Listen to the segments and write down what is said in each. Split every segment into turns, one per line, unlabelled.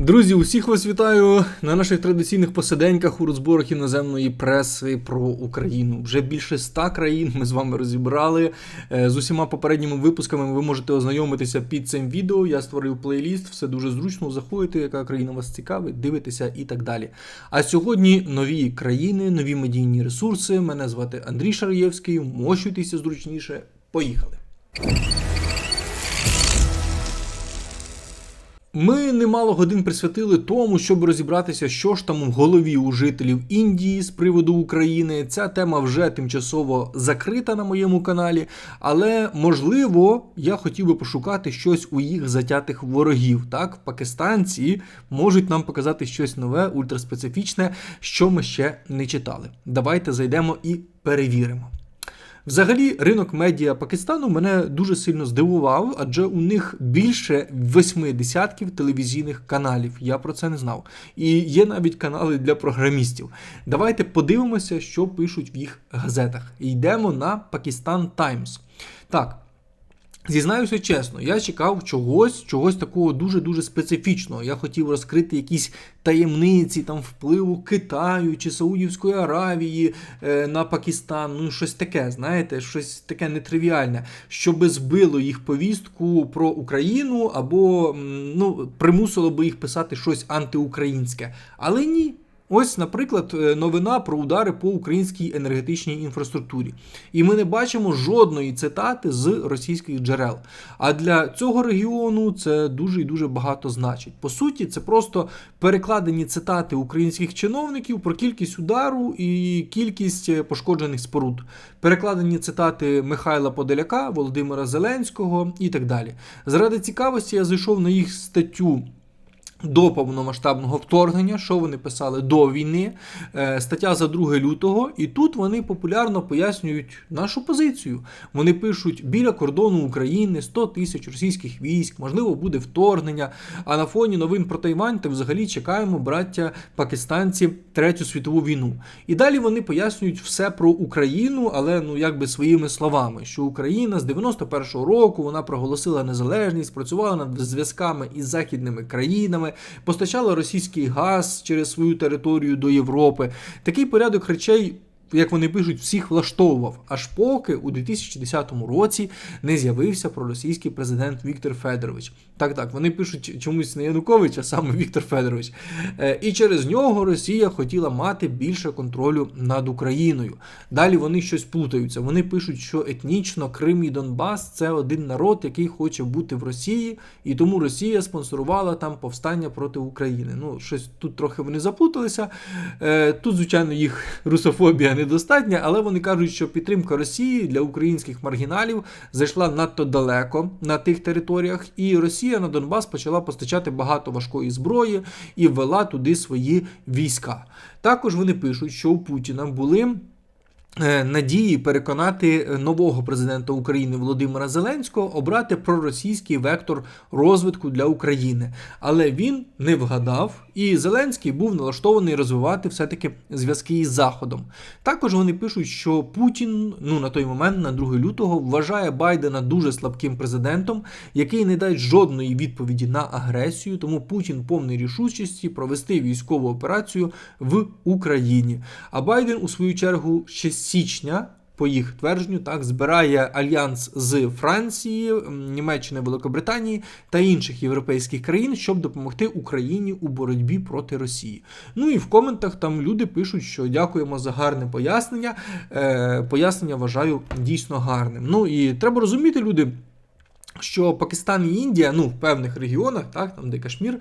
Друзі, усіх вас вітаю на наших традиційних посиденьках у розборах іноземної преси про Україну. Вже більше ста країн ми з вами розібрали. Е, З усіма попередніми випусками ви можете ознайомитися під цим відео. Я створив плейліст, все дуже зручно. Заходите, яка країна вас цікавить, дивитеся і так далі. А сьогодні нові країни, нові медійні ресурси. Мене звати Андрій Шараєвський. Мощуйтеся зручніше. Поїхали. Ми немало годин присвятили тому, щоб розібратися, що ж там в голові у жителів Індії з приводу України. Ця тема вже тимчасово закрита на моєму каналі, але можливо я хотів би пошукати щось у їх затятих ворогів. Так, пакистанці можуть нам показати щось нове, ультраспецифічне, що ми ще не читали. Давайте зайдемо і перевіримо. Взагалі, ринок медіа Пакистану мене дуже сильно здивував, адже у них більше восьми десятків телевізійних каналів. Я про це не знав. І є навіть канали для програмістів. Давайте подивимося, що пишуть в їх газетах. Йдемо на Пакистан Таймс. Так. Зізнаюся чесно, я чекав чогось, чогось такого дуже-дуже специфічного. Я хотів розкрити якісь таємниці там впливу Китаю чи Саудівської Аравії е, на Пакистан. Ну, щось таке, знаєте, щось таке нетривіальне, щоб збило їх повістку про Україну або ну, примусило би їх писати щось антиукраїнське. Але ні. Ось, наприклад, е, новина про удари по українській енергетичній інфраструктурі. І ми не бачимо жодної цитати з російських джерел. А для цього регіону це дуже і дуже багато значить. По суті, це просто перекладені цитати українських чиновників про кількість удару і кількість е, пошкоджених споруд. Перекладені цитати Михайла Подоляка, Володимира Зеленського і так далі. Заради цікавості я зайшов на їх статтю. До повномасштабного вторгнення, що вони писали до війни, е, стаття за 2 лютого, і тут вони популярно пояснюють нашу позицію. Вони пишуть біля кордону України 100 тисяч російських військ, можливо, буде вторгнення. А на фоні новин про Тайвань та взагалі чекаємо браття пакистанці Третю світову війну. І далі вони пояснюють все про Україну, але ну якби своїми словами, що Україна з 91-го року вона проголосила незалежність, працювала над зв'язками із західними країнами постачала російський газ через свою територію до Європи. Такий порядок речей. Як вони пишуть, всіх влаштовував, аж поки у 2010 році не з'явився проросійський президент Віктор Федорович. Так, так, вони пишуть чомусь не Янукович, а саме Віктор Федорович. Е, і через нього Росія хотіла мати більше контролю над Україною. Далі вони щось плутаються. Вони пишуть, що етнічно Крим і Донбас це один народ, який хоче бути в Росії, і тому Росія спонсорувала там повстання проти України. Ну, щось тут трохи вони заплуталися. Е, Тут, звичайно, їх русофобія недостатня, але вони кажуть, що підтримка Росії для українських маргіналів зайшла надто далеко на тих територіях, і Росія на Донбас почала постачати багато важкої зброї і ввела туди свої війська. Також вони пишуть, що у Путіна були. Е, Надії переконати нового президента України Володимира Зеленського обрати проросійський вектор розвитку для України, але він не вгадав, і Зеленський був налаштований розвивати все-таки зв'язки із Заходом. Також вони пишуть, що Путін ну на той момент, на 2 лютого, вважає Байдена дуже слабким президентом, який не дасть жодної відповіді на агресію. Тому Путін повний рішучості провести військову операцію в Україні. А Байден у свою чергу ще січня. По їх твердженню, так збирає альянс з Франції, Німеччини, Великобританії та інших європейських країн, щоб допомогти Україні у боротьбі проти Росії. Ну і в коментах там люди пишуть, що дякуємо за гарне пояснення. Е, пояснення вважаю дійсно гарним. Ну і треба розуміти, люди. Що Пакистан і Індія, ну в певних регіонах, так там де Кашмір,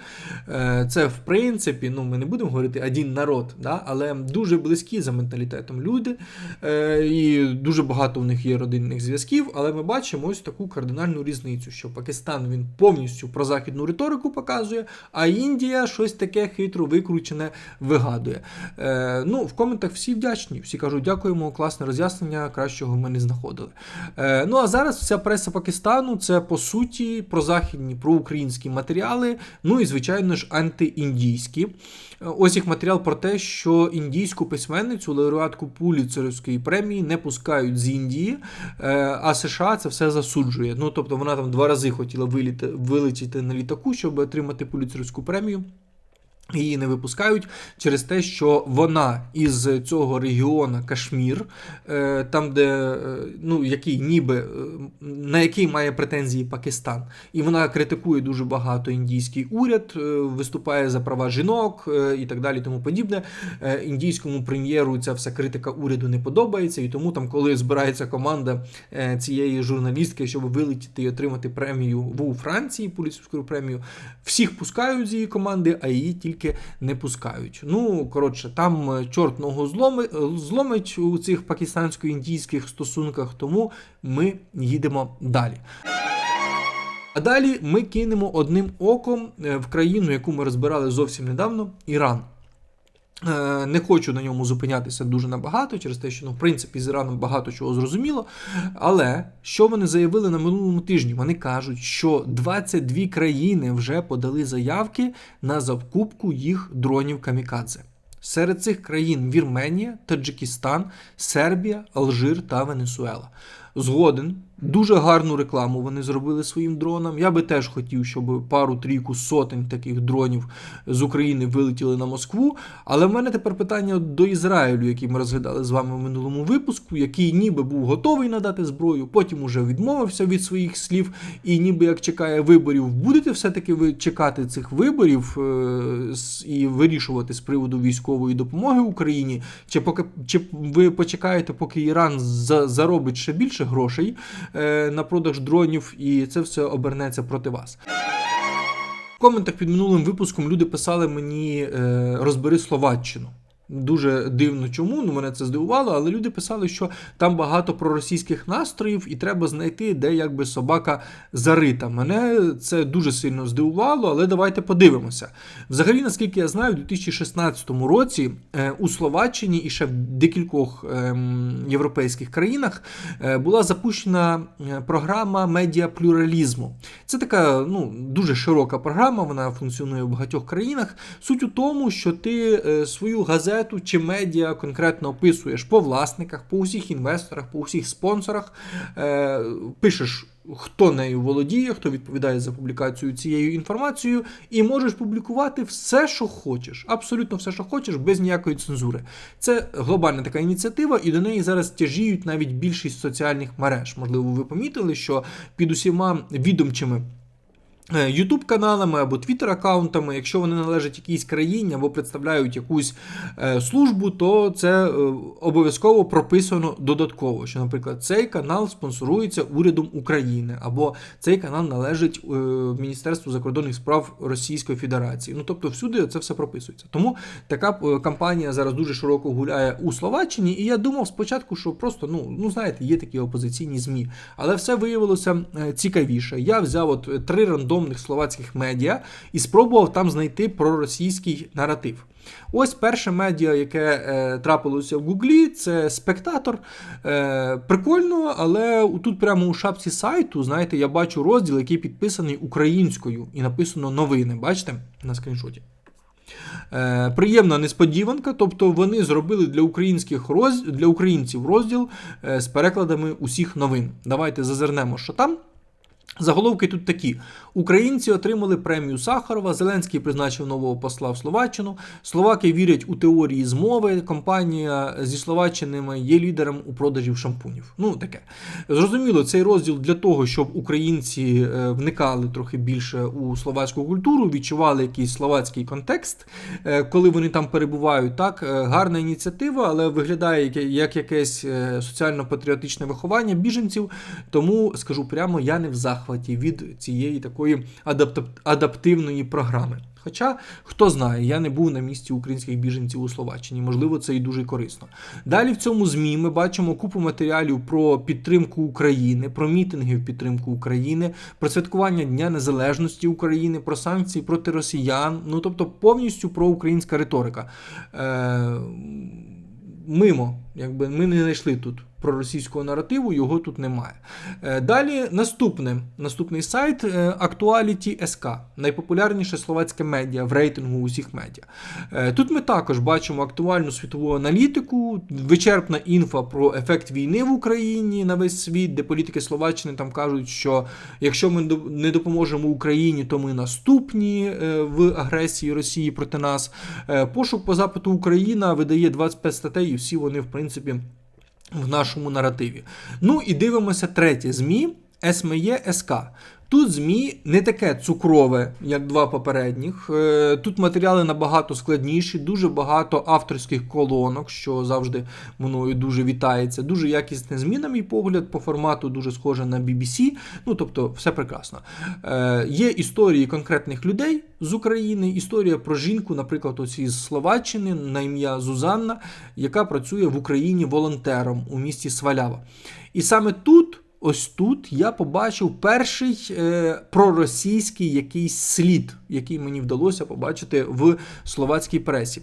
е, це в принципі, ну ми не будемо говорити один народ, да, але дуже близькі за менталітетом люди, е, і дуже багато в них є родинних зв'язків. Але ми бачимо ось таку кардинальну різницю, що Пакистан він повністю прозахідну риторику показує, а Індія щось таке хитро викручене вигадує. Е, ну, в коментах всі вдячні, всі кажуть, дякуємо, класне роз'яснення, кращого ми не знаходили. Ну а зараз вся преса Пакистану це по суті прозахідні, проукраїнські матеріали, ну і звичайно ж антиіндійські. Ось їх матеріал про те, що індійську письменницю, лауреатку Пуліцерівської премії не пускають з Індії, е, а США це все засуджує. Ну тобто вона там два рази хотіла виліти, вилетіти на літаку, щоб отримати Пуліцерівську премію. Її не випускають через те, що вона із цього регіону Кашмір, е, там, де е, ну, який ніби е, на який має претензії Пакистан, і вона критикує дуже багато індійський уряд, виступає за права жінок і так далі, тому подібне. Індійському прем'єру ця вся критика уряду не подобається, і тому там, коли збирається команда цієї журналістки, щоб вилетіти і отримати премію у Франції, поліцейську премію, всіх пускають з її команди, а її тільки не пускають. Ну, коротше, там е, чорт ногу е, зломить у цих пакистансько-індійських стосунках, тому ми їдемо далі. А далі ми кинемо одним оком е, в країну, яку ми розбирали зовсім недавно Іран. Е, Не хочу на ньому зупинятися дуже набагато, через те, що ну, в принципі з Іраном багато чого зрозуміло. Але що вони заявили на минулому тижні? Вони кажуть, що 22 країни вже подали заявки на закупку їх дронів Камікадзе. Серед цих країн Вірменія, Таджикистан, Сербія, Алжир та Венесуела. Згоден, дуже гарну рекламу вони зробили своїм дронам. Я би теж хотів, щоб пару-трійку сотень таких дронів з України вилетіли на Москву. Але в мене тепер питання до Ізраїлю, який ми розглядали з вами в минулому випуску, який ніби був готовий надати зброю, потім уже відмовився від своїх слів, і ніби як чекає виборів, будете все-таки ви чекати цих виборів е, і вирішувати з приводу військової допомоги Україні, чи поки чи ви почекаєте, поки Іран за, заробить ще більше грошей на продаж дронів, і це все обернеться проти вас. В коментах під минулим випуском люди писали мені е, розбери Словаччину. Дуже дивно, чому ну мене це здивувало, але люди писали, що там багато проросійських настроїв, і треба знайти, де якби собака зарита. Мене це дуже сильно здивувало, але давайте подивимося. Взагалі, наскільки я знаю, у 2016 році е, у Словаччині і ще в декількох ем, європейських країнах е, була запущена е, програма медіаплюралізму. Це така ну, дуже широка програма, вона функціонує в багатьох країнах. Суть у тому, що ти свою газету чи медіа конкретно описуєш по власниках, по усіх інвесторах, по усіх спонсорах, е, пишеш. Хто нею володіє, хто відповідає за публікацію цією інформацією, і можеш публікувати все, що хочеш, абсолютно все, що хочеш, без ніякої цензури. Це глобальна така ініціатива, і до неї зараз тяжіють навіть більшість соціальних мереж. Можливо, ви помітили, що під усіма відомчими Ютуб каналами або Твіттер аккаунтами, якщо вони належать якійсь країні або представляють якусь е, службу, то це е, обов'язково прописано додатково. Що, наприклад, цей канал спонсорується урядом України, або цей канал належить е, Міністерству закордонних справ Російської Федерації. Ну тобто, всюди це все прописується. Тому така е, кампанія зараз дуже широко гуляє у Словаччині, і я думав спочатку, що просто ну, ну знаєте, є такі опозиційні змі, але все виявилося е, цікавіше. Я взяв от е, три рандомних словацьких медіа і спробував там знайти проросійський наратив. Ось перше медіа, яке е, трапилося в Гуглі, це спектатор. Е, прикольно, але тут прямо у шапці сайту, знаєте, я бачу розділ, який підписаний українською, і написано новини. Бачите на скріншоті. Е, приємна несподіванка, тобто вони зробили для українських роз... для українців розділ е, з перекладами усіх новин. Давайте зазирнемо, що там. Заголовки тут такі: українці отримали премію Сахарова. Зеленський призначив нового посла в Словаччину. Словаки вірять у теорії змови. Компанія зі Словаччинами є лідером у продажів шампунів. Ну таке зрозуміло, цей розділ для того, щоб українці е, вникали трохи більше у словацьку культуру, відчували якийсь словацький контекст, е, коли вони там перебувають. Так, е, гарна ініціатива, але виглядає як- як якесь соціально-патріотичне виховання біженців. Тому скажу прямо, я не в захваті від цієї такої адаптивної програми. Хоча, хто знає, я не був на місці українських біженців у Словаччині, можливо, це і дуже корисно. Далі в цьому ЗМІ ми бачимо купу матеріалів про підтримку України, про мітинги в підтримку України, про святкування Дня Незалежності України, про санкції проти росіян. Ну тобто повністю про українська риторика. Е, мимо, якби ми не знайшли тут проросійського наративу, його тут немає. Е, Далі наступне, наступний сайт е, Actuality SK, найпопулярніше словацьке медіа в рейтингу усіх медіа. Е, Тут ми також бачимо актуальну світову аналітику, вичерпна інфа про ефект війни в Україні на весь світ, де політики Словаччини там кажуть, що якщо ми не допоможемо Україні, то ми наступні в агресії Росії проти нас. Пошук по запиту Україна видає 25 статей, і всі вони, в принципі, в нашому наративі. Ну і дивимося третє ЗМІ СМЄ СК. Тут ЗМІ не таке цукрове, як два попередніх. Е, Тут матеріали набагато складніші, дуже багато авторських колонок, що завжди мною дуже вітається. Дуже якісне ЗМІ, на мій погляд, по формату дуже схоже на BBC. Ну тобто, все прекрасно. Е, Є історії конкретних людей з України, історія про жінку, наприклад, ось із Словаччини на ім'я Зузанна, яка працює в Україні волонтером у місті Свалява. І саме тут. Ось тут я побачив перший е, проросійський якийсь слід, який мені вдалося побачити в словацькій пресі.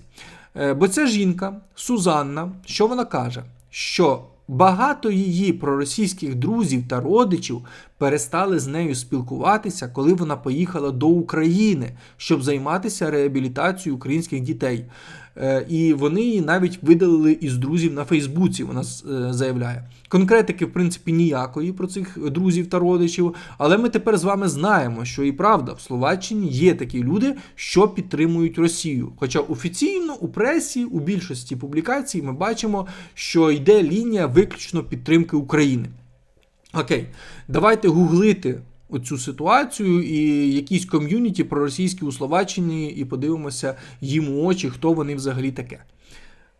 Е, бо ця жінка, Сузанна, що вона каже? Що багато її проросійських друзів та родичів перестали з нею спілкуватися, коли вона поїхала до України, щоб займатися реабілітацією українських дітей. Е, І вони її навіть видалили із друзів на Фейсбуці. Вона е, заявляє. Конкретики, в принципі, ніякої про цих друзів та родичів. Але ми тепер з вами знаємо, що і правда в Словаччині є такі люди, що підтримують Росію. Хоча офіційно у пресі, у більшості публікацій, ми бачимо, що йде лінія виключно підтримки України. Окей, давайте гуглити оцю ситуацію і якісь ком'юніті проросійські у Словаччині, і подивимося їм у очі, хто вони взагалі таке.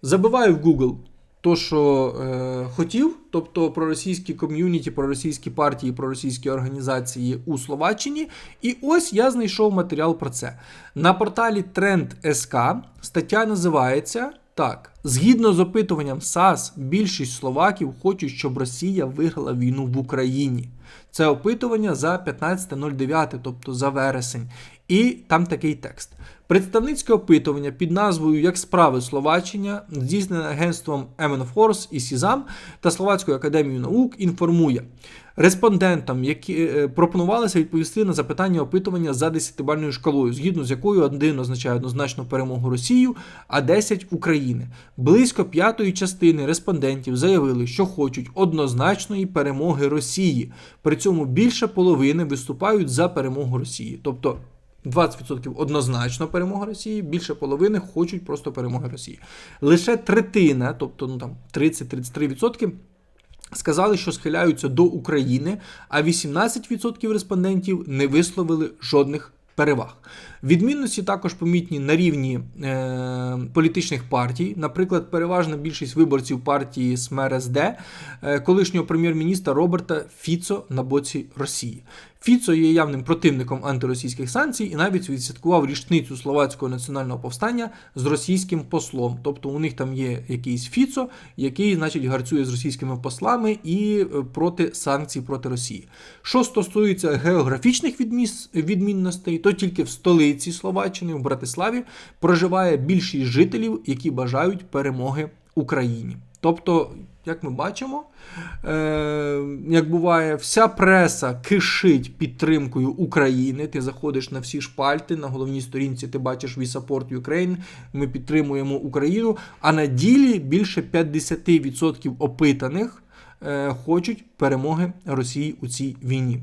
Забиваю в Google то, що е, хотів, тобто проросійські ком'юніті, проросійські партії, проросійські організації у Словаччині. І ось я знайшов матеріал про це. На порталі Trend.sk стаття називається. Так, згідно з опитуванням САС, більшість словаків хочуть, щоб Росія виграла війну в Україні. Це опитування за 15.09, тобто за вересень. І там такий текст. Представницьке опитування під назвою Як справи Словаччина, здійснене агентством MNForce і СІЗАМ та Словацькою академією наук, інформує. Респондентам, які е, пропонувалося відповісти на запитання опитування за 10-бальною шкалою, згідно з якою один означає однозначну перемогу Росію, а 10 України. Близько п'ятої частини респондентів заявили, що хочуть однозначної перемоги Росії. При цьому більше половини виступають за перемогу Росії. Тобто 20% однозначно перемога Росії, більше половини хочуть просто перемоги Росії. Лише третина, тобто ну там 30-33%. Сказали, що схиляються до України, а 18% респондентів не висловили жодних переваг. Відмінності також помітні на рівні е, політичних партій. Наприклад, переважна більшість виборців партії СМРСД, е, колишнього прем'єр-міністра Роберта Фіцо на боці Росії. Фіцо є явним противником антиросійських санкцій і навіть відсвяткував річницю словацького національного повстання з російським послом. Тобто у них там є якийсь Фіцо, який, значить, гарцює з російськими послами і е, проти санкцій проти Росії. Що стосується географічних відміс- відмінностей, то тільки в столиці Словаччини, в Братиславі, проживає більшість жителів, які бажають перемоги Україні. Тобто, як ми бачимо, е, як буває, вся преса кишить підтримкою України. Ти заходиш на всі шпальти, на головній сторінці ти бачиш We Support Ukraine, ми підтримуємо Україну. А на ділі більше 50% опитаних е, хочуть перемоги Росії у цій війні.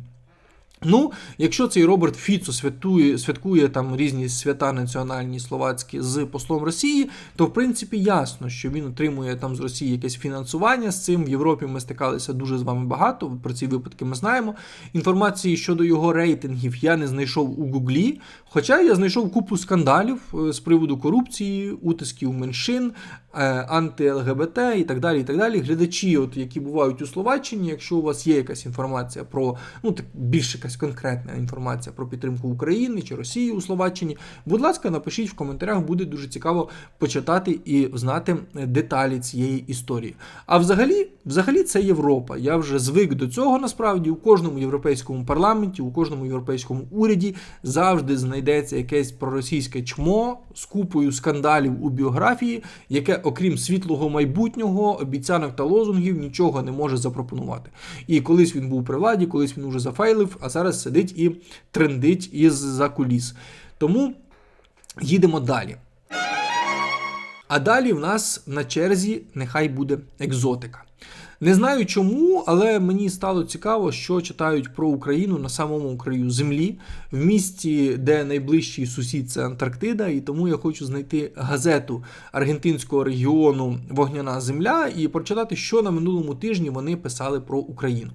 Ну, якщо цей Роберт Фіцо святує, святкує там різні свята національні словацькі з послом Росії, то в принципі ясно, що він отримує там з Росії якесь фінансування. З цим в Європі ми стикалися дуже з вами багато. Про ці випадки ми знаємо. Інформації щодо його рейтингів я не знайшов у Гуглі. Хоча я знайшов купу скандалів е, з приводу корупції, утисків меншин, анти-ЛГБТ і так далі. і так далі. Глядачі, от які бувають у Словаччині, якщо у вас є якась інформація про ну так більш якась конкретна інформація про підтримку України чи Росії у Словаччині, будь ласка, напишіть в коментарях, буде дуже цікаво почитати і знати деталі цієї історії. А взагалі, взагалі, це Європа. Я вже звик до цього насправді у кожному європейському парламенті, у кожному європейському уряді завжди знайдеться якесь проросійське чмо з купою скандалів у біографії, яке окрім світлого майбутнього, обіцянок та лозунгів, нічого не може запропонувати. І колись він був при владі, колись він уже зафейлив, а зараз сидить і трендить із за куліс. Тому їдемо далі. А далі в нас на черзі нехай буде екзотика. Не знаю чому, але мені стало цікаво, що читають про Україну на самому краю землі, в місті, де найближчий сусід це Антарктида, і тому я хочу знайти газету аргентинського регіону Вогняна Земля і прочитати, що на минулому тижні вони писали про Україну.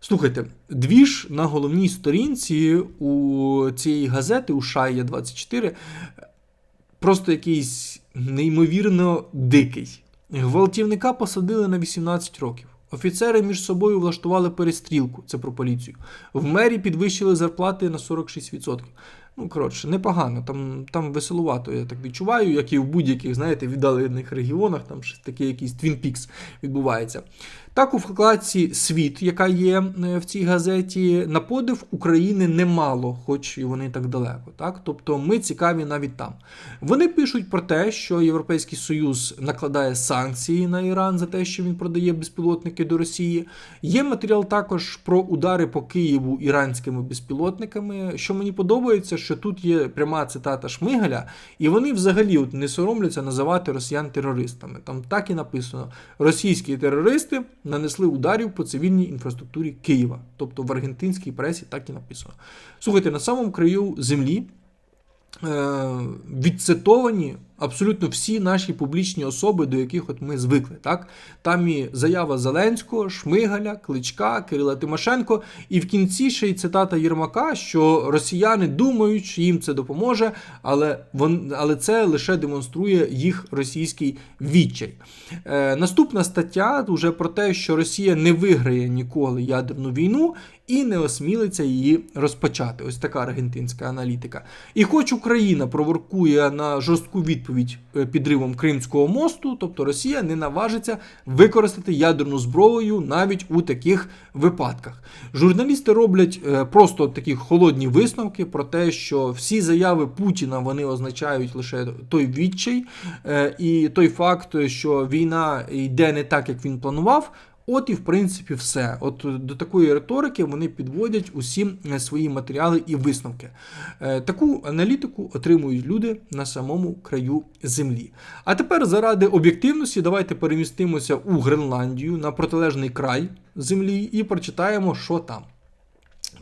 Слухайте, двіж на головній сторінці у цієї газети у Шая 24 просто якийсь неймовірно дикий. Гвалтівника посадили на 18 років. Офіцери між собою влаштували перестрілку, це про поліцію. В мері підвищили зарплати на 46%. Ну, коротше, непогано, там там веселувато, я так відчуваю, як і в будь-яких, знаєте, віддалених регіонах, там щось таке якийсь Peaks відбувається. Так, у вкладці Світ, яка є е, в цій газеті, на подив України немало, хоч і вони так далеко. Так? Тобто ми цікаві навіть там. Вони пишуть про те, що Європейський Союз накладає санкції на Іран за те, що він продає безпілотники до Росії. Є матеріал також про удари по Києву іранськими безпілотниками. Що мені подобається, що тут є пряма цитата Шмигаля, і вони взагалі от не соромляться називати росіян терористами. Там так і написано: російські терористи нанесли ударів по цивільній інфраструктурі Києва. Тобто в аргентинській пресі так і написано. Слухайте, на самому краю землі е, відцитовані абсолютно всі наші публічні особи, до яких от ми звикли. Так? Там і заява Зеленського, Шмигаля, Кличка, Кирила Тимошенко, і в кінці ще й цитата Єрмака, що росіяни думають, що їм це допоможе, але вон, але це лише демонструє їх російський відчай. Е, Наступна стаття вже про те, що Росія не виграє ніколи ядерну війну. І не осмілиться її розпочати. Ось така аргентинська аналітика. І хоч Україна проворкує на жорстку відповідь е, підривом Кримського мосту, тобто Росія не наважиться використати ядерну зброю навіть у таких випадках. Журналісти роблять е, просто такі холодні висновки про те, що всі заяви Путіна вони означають лише той відчай, е, і той факт, що війна йде не так, як він планував. От і в принципі все. От до такої риторики вони підводять усі свої матеріали і висновки. Е, таку аналітику отримують люди на самому краю землі. А тепер, заради об'єктивності, давайте перемістимося у Гренландію на протилежний край землі і прочитаємо, що там.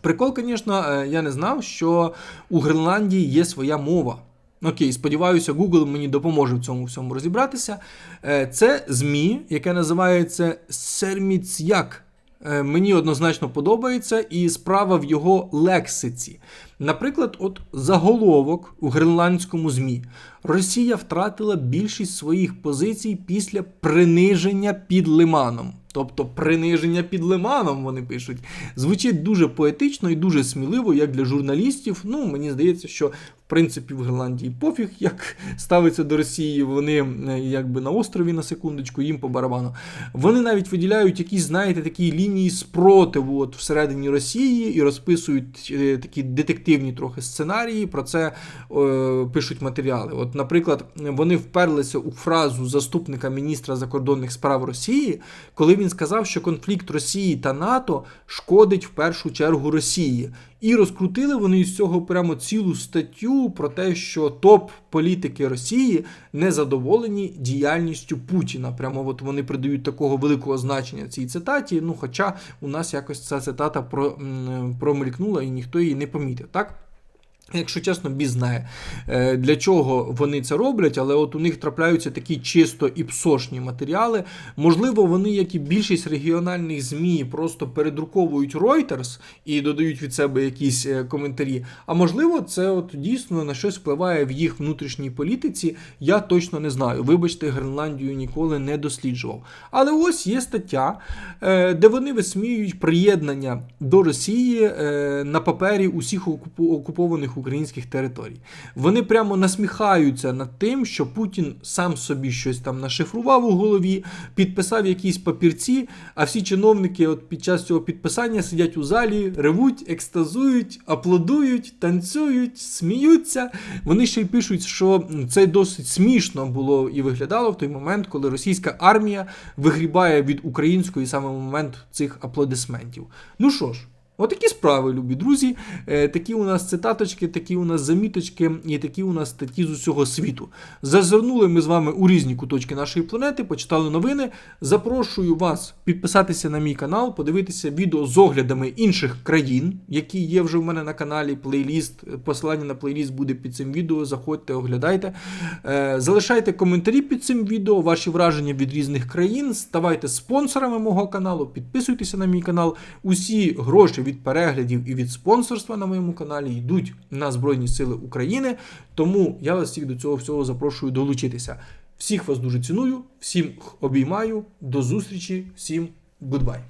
Прикол, звісно, я не знав, що у Гренландії є своя мова. Окей, сподіваюся, Google мені допоможе в цьому всьому розібратися. Е, це ЗМІ, яке називається Серміцяк. Е, мені однозначно подобається, і справа в його лексиці. Наприклад, от заголовок у гренландському ЗМІ. Росія втратила більшість своїх позицій після приниження під лиманом. Тобто приниження під лиманом вони пишуть. Звучить дуже поетично і дуже сміливо, як для журналістів. Ну, мені здається, що принципі в Гренландії пофіг, як ставиться до Росії. Вони е, якби на острові на секундочку, їм по барабану. Вони навіть виділяють якісь, знаєте, такі лінії спротиву от всередині Росії і розписують е, такі детективні трохи сценарії. Про це е, пишуть матеріали. От, наприклад, вони вперлися у фразу заступника міністра закордонних справ Росії, коли він сказав, що конфлікт Росії та НАТО шкодить в першу чергу Росії. І розкрутили вони із цього прямо цілу статтю про те, що топ-політики Росії не задоволені діяльністю Путіна. Прямо от вони придають такого великого значення цій цитаті. Ну, хоча у нас якось ця цитата про, промелькнула і ніхто її не помітив. Так? Якщо чесно, біз знає, е, для чого вони це роблять, але от у них трапляються такі чисто і псошні матеріали. Можливо, вони, як і більшість регіональних ЗМІ, просто передруковують Reuters і додають від себе якісь е, коментарі. А можливо, це от дійсно на щось впливає в їх внутрішній політиці. Я точно не знаю. Вибачте, Гренландію ніколи не досліджував. Але ось є стаття, е, де вони висміюють приєднання до Росії на папері усіх окупованих окупованих українських територій. Вони прямо насміхаються над тим, що Путін сам собі щось там нашифрував у голові, підписав якісь папірці, а всі чиновники от під час цього підписання сидять у залі, ревуть, екстазують, аплодують, танцюють, сміються. Вони ще й пишуть, що це досить смішно було і виглядало в той момент, коли російська армія вигрібає від української саме момент цих аплодисментів. Ну що ж. Отакі справи, любі друзі. Е, такі у нас цитаточки, такі у нас заміточки і такі у нас статті з усього світу. Зазирнули ми з вами у різні куточки нашої планети, почитали новини. Запрошую вас підписатися на мій канал, подивитися відео з оглядами інших країн, які є вже в мене на каналі. Плейліст. Посилання на плейліст буде під цим відео. Заходьте, оглядайте. Е, Залишайте коментарі під цим відео, ваші враження від різних країн. Ставайте спонсорами мого каналу, підписуйтеся на мій канал. Усі гроші від переглядів і від спонсорства на моєму каналі йдуть на Збройні Сили України. Тому я вас всіх до цього всього запрошую долучитися. Всіх вас дуже ціную, всім обіймаю. До зустрічі, всім гудбай.